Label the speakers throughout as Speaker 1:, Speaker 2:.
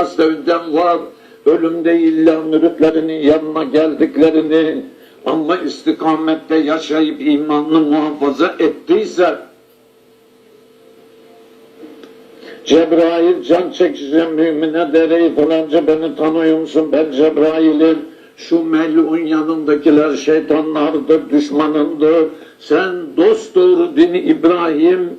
Speaker 1: tasavvüden var. Ölümde illa müritlerinin yanına geldiklerini ama istikamette yaşayıp imanını muhafaza ettiyse Cebrail can çekişe mümine dereyi falanca beni tanıyor musun? Ben Cebrail'im. Şu melun yanındakiler şeytanlardır, düşmanındır. Sen dost doğru dini İbrahim,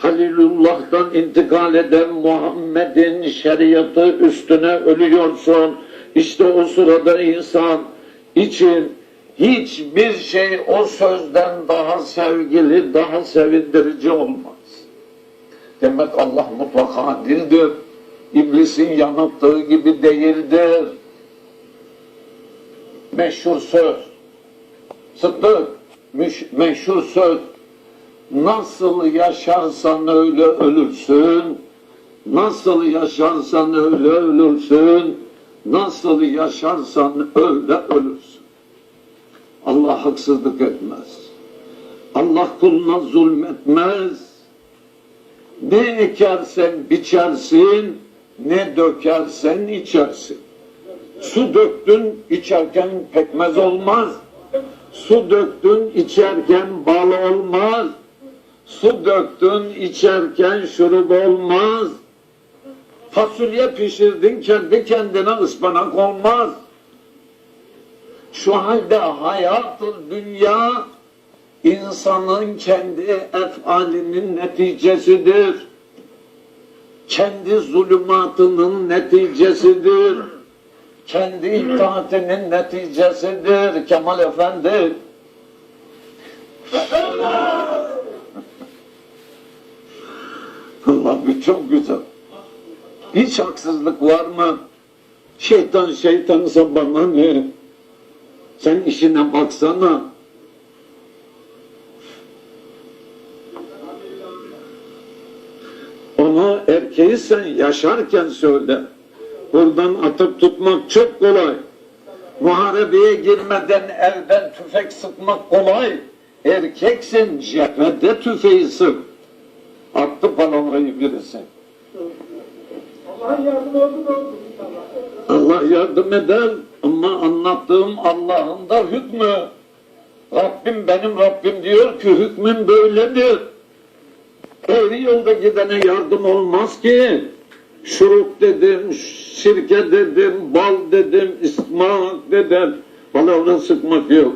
Speaker 1: Halilullah'tan intikal eden Muhammed'in şeriatı üstüne ölüyorsun. İşte o sırada insan için hiçbir şey o sözden daha sevgili, daha sevindirici olmaz. Demek Allah mutlaka dildir. İblisin yanılttığı gibi değildir. Meşhur söz. Sıddık. Meşhur söz. Nasıl yaşarsan öyle ölürsün. Nasıl yaşarsan öyle ölürsün. Nasıl yaşarsan öyle ölürsün. Allah haksızlık etmez. Allah kuluna zulmetmez. Ne ekersen biçersin, ne dökersen içersin. Su döktün içerken pekmez olmaz. Su döktün içerken bal olmaz. Su döktün içerken şurup olmaz. Fasulye pişirdin kendi kendine ıspanak olmaz. Şu halde hayatı dünya insanın kendi efalinin neticesidir. Kendi zulümatının neticesidir. Kendi itaatinin neticesidir Kemal Efendi. Bu çok güzel. Hiç haksızlık var mı? Şeytan şeytansa bana ne? Sen işine baksana. Ona erkeği yaşarken söyle. Buradan atıp tutmak çok kolay. Muharebeye girmeden evden tüfek sıkmak kolay. Erkeksin cephede tüfeği sık. Attı palavrayı birisi.
Speaker 2: Oldu da oldu inşallah.
Speaker 1: Allah yardım eder ama anlattığım Allah'ın da hükmü. Rabbim benim Rabbim diyor ki hükmüm böyledir. Eğri yolda gidene yardım olmaz ki. Şurup dedim, sirke dedim, bal dedim, ismak dedim. Palavra sıkmak yok.